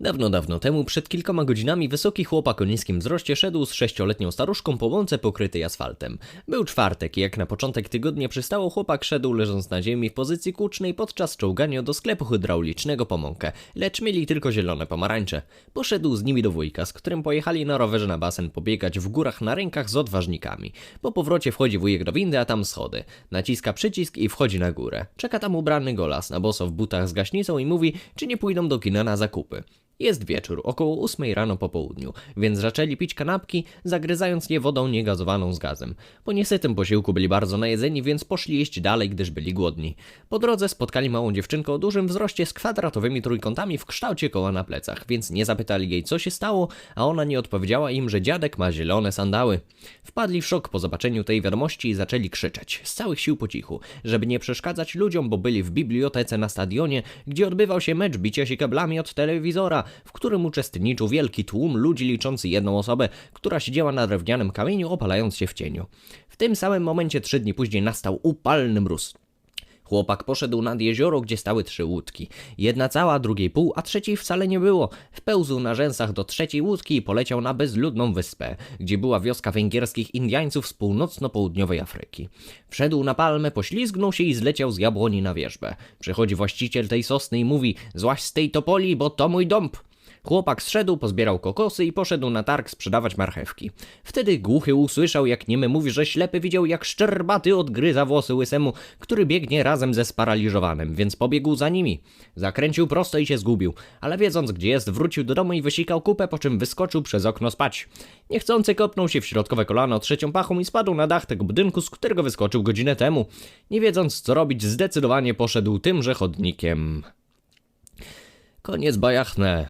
Dawno, dawno temu, przed kilkoma godzinami, wysoki chłopak o niskim wzroście szedł z sześcioletnią staruszką po łące pokrytej asfaltem. Był czwartek i jak na początek tygodnia przystało, chłopak szedł leżąc na ziemi w pozycji kucznej podczas czołgania do sklepu hydraulicznego po mąkę, lecz mieli tylko zielone pomarańcze. Poszedł z nimi do wujka, z którym pojechali na rowerze na basen pobiegać w górach na rękach z odważnikami. Po powrocie wchodzi wujek do windy, a tam schody. Naciska przycisk i wchodzi na górę. Czeka tam ubrany golas na boso w butach z gaśnicą i mówi, czy nie pójdą do kina na zakupy. Jest wieczór, około 8 rano po południu, więc zaczęli pić kanapki, zagryzając je wodą niegazowaną z gazem. Po niesytym posiłku byli bardzo najedzeni, więc poszli jeść dalej, gdyż byli głodni. Po drodze spotkali małą dziewczynkę o dużym wzroście z kwadratowymi trójkątami w kształcie koła na plecach, więc nie zapytali jej, co się stało, a ona nie odpowiedziała im, że dziadek ma zielone sandały. Wpadli w szok po zobaczeniu tej wiadomości i zaczęli krzyczeć, z całych sił po cichu, żeby nie przeszkadzać ludziom, bo byli w bibliotece na stadionie, gdzie odbywał się mecz bicia się kablami od telewizora, w którym uczestniczył wielki tłum ludzi liczący jedną osobę, która siedziała na drewnianym kamieniu opalając się w cieniu. W tym samym momencie trzy dni później nastał upalny mróz. Chłopak poszedł nad jezioro, gdzie stały trzy łódki. Jedna cała, drugiej pół, a trzeciej wcale nie było. Wpełzł na rzęsach do trzeciej łódki i poleciał na bezludną wyspę, gdzie była wioska węgierskich Indiańców z północno-południowej Afryki. Wszedł na palmę, poślizgnął się i zleciał z jabłoni na wierzbę. Przychodzi właściciel tej sosny i mówi: Złaź z tej topoli, bo to mój dąb. Chłopak zszedł, pozbierał kokosy i poszedł na targ sprzedawać marchewki. Wtedy głuchy usłyszał, jak niemy mówi, że ślepy widział, jak szczerbaty odgryza włosy łysemu, który biegnie razem ze sparaliżowanym, więc pobiegł za nimi. Zakręcił prosto i się zgubił, ale wiedząc gdzie jest, wrócił do domu i wysikał kupę, po czym wyskoczył przez okno spać. Niechcący kopnął się w środkowe kolano trzecią pachą i spadł na dach tego budynku, z którego wyskoczył godzinę temu. Nie wiedząc co robić, zdecydowanie poszedł tymże chodnikiem. Koniec bajachne.